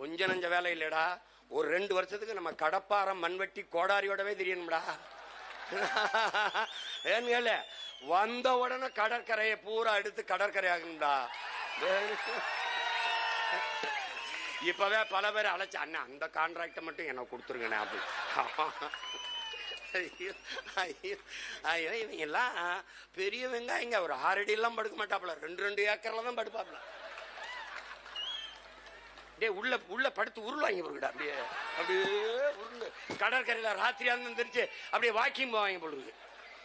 கொஞ்ச நஞ்ச வேலை இல்லடா. ஒரு ரெண்டு வருஷத்துக்கு நம்ம கடப்பாரம் மண்வெட்டி கோடாரியோடவே தெரியணும்டா. ஏன்னு கேளு வந்த உடனே கடற்கரையை பூரா எடுத்து கடற்கரை ஆகணும்டா இப்பவே பல பேர் அழைச்சு அண்ணா அந்த கான்ட்ராக்டை மட்டும் எனக்கு கொடுத்துருங்கண்ணே அப்படி. ஐயோ இவங்க எல்லாம் பெரிய வெங்காயங்க. ஒரு ஆறடி எல்லாம் படுக்க மாட்டாப்புல. ரெண்டு ரெண்டு ஏக்கர்ல தான் படுப்பாப்புல. டேய் உள்ள உள்ள படுத்து உருளாங்க பொருள்டா அப்படியே. அப்படியே உருள் கடற்கரையில் ராத்திரியா இருந்து அப்படியே வாக்கிங் போவாங்க பொழுது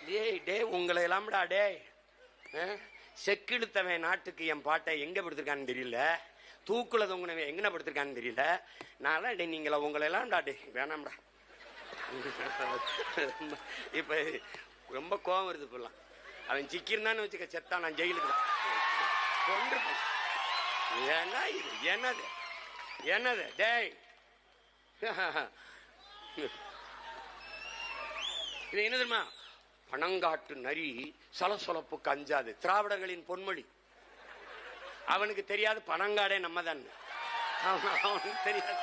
டேய் டேய் உங்களை எல்லாம்டா டே செக்கிழுத்தவன் நாட்டுக்கு என் பாட்டை எங்க படுத்திருக்கான்னு தெரியல. தூக்குல தொங்குனவன் எங்கன படுத்திருக்கான்னு தெரியல. நான் டே நீங்களா உங்களை எல்லாம்டா டே வேணாம்டா. இப்ப ரொம்ப கோவம் வருது இப்பெல்லாம். அவன் சிக்கிருந்தான்னு வச்சுக்க செத்தான் நான் ஜெயிலுக்கு கொண்டு ஏன்னா இது என்னது? என்னது? டேய். இது என்ன தெரியுமா? பனங்காட்டு நரி சலசலப்புக்கு அஞ்சாது திராவிடர்களின் பொன்மொழி. அவனுக்கு தெரியாது பனங்காடே நம்ம தான் அவனுக்கு தெரியாது.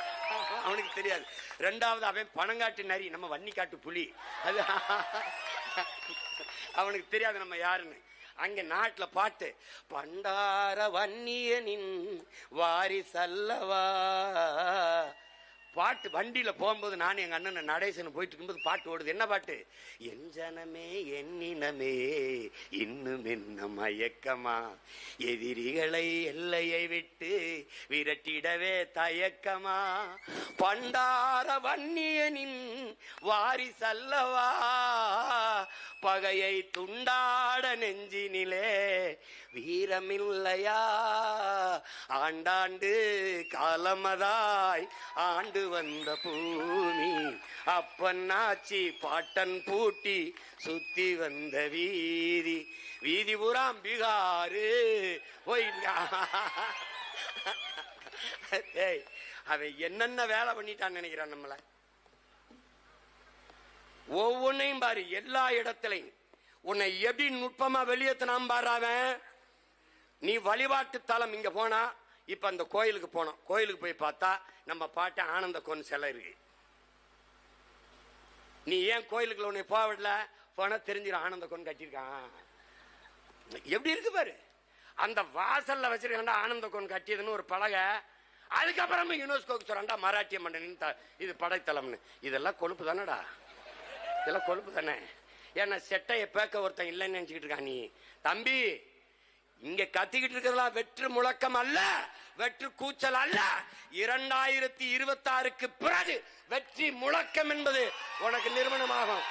அவனுக்கு தெரியாது. ரெண்டாவது அவன் பனங்காட்டு நரி நம்ம வன்னிக்காட்டு புலி. அது அவனுக்கு தெரியாது நம்ம யாருன்னு. அங்க நாட்டுல பாட்டு பண்டார வன்னியனின் வாரிசல்லவா பாட்டு வண்டியில போகும்போது நான் எங்க அண்ணன் நடேசன் போயிட்டு இருக்கும்போது பாட்டு ஓடுது. என்ன பாட்டு? என் ஜனமே எண்ணினமே இன்னும் என்ன மயக்கமா? எதிரிகளை எல்லையை விட்டு விரட்டிடவே தயக்கமா? பண்டார வன்னியனின் வாரிசல்லவா பகையை துண்டாட நெஞ்சினிலே வீரமில்லையா? ஆண்டாண்டு காலமதாய் ஆண்டு வந்த பூமி அப்பன்னாச்சி பாட்டன் பூட்டி சுத்தி வந்த வீதி. வீதி புறாம் பீகாரு போய் அவன் என்னென்ன வேலை பண்ணிட்டான்னு நினைக்கிறான் நம்மளை? ஒவ்வொன்னையும் பாரு எல்லா இடத்துலையும். உன்னை எப்படி நுட்பமா வெளியேற்றினாம் பாரு நீ வழிபாட்டு தலம் இங்க போனா இப்ப அந்த கோயிலுக்கு போனோம். கோயிலுக்கு போய் பார்த்தா நம்ம பாட்டு ஆனந்த கோன் சிலை இருக்கு. நீ ஏன் கோயிலுக்குள்ள உன்னை போவிடல போனா தெரிஞ்சிடும் ஆனந்த கோன் கட்டியிருக்கான். எப்படி இருக்கு பாரு? அந்த வாசல்ல வச்சிருக்கா ஆனந்த கோன் கட்டியதுன்னு ஒரு பலகை. அதுக்கப்புறமா யுனெஸ்கோக்கு சொல்றாண்டா மராட்டிய மன்னனின் த- இது படைத்தலம்னு இதெல்லாம் கொழுப்பு தானடா? இதெல்லாம் கொழுப்பு தானே? ஏன்னா செட்டையை பேக்க ஒருத்தன் இல்லைன்னு நினைச்சுக்கிட்டு இருக்கான் நீ? தம்பி இங்க கத்திக்கிட்டு இருக்கிறதெல்லாம் வெற்று முழக்கம் அல்ல வெற்று கூச்சல் அல்ல. இரண்டாயிரத்தி இருபத்தி ஆறுக்கு பிறகு வெற்றி முழக்கம் என்பது உனக்கு நிறுவனமாகும்.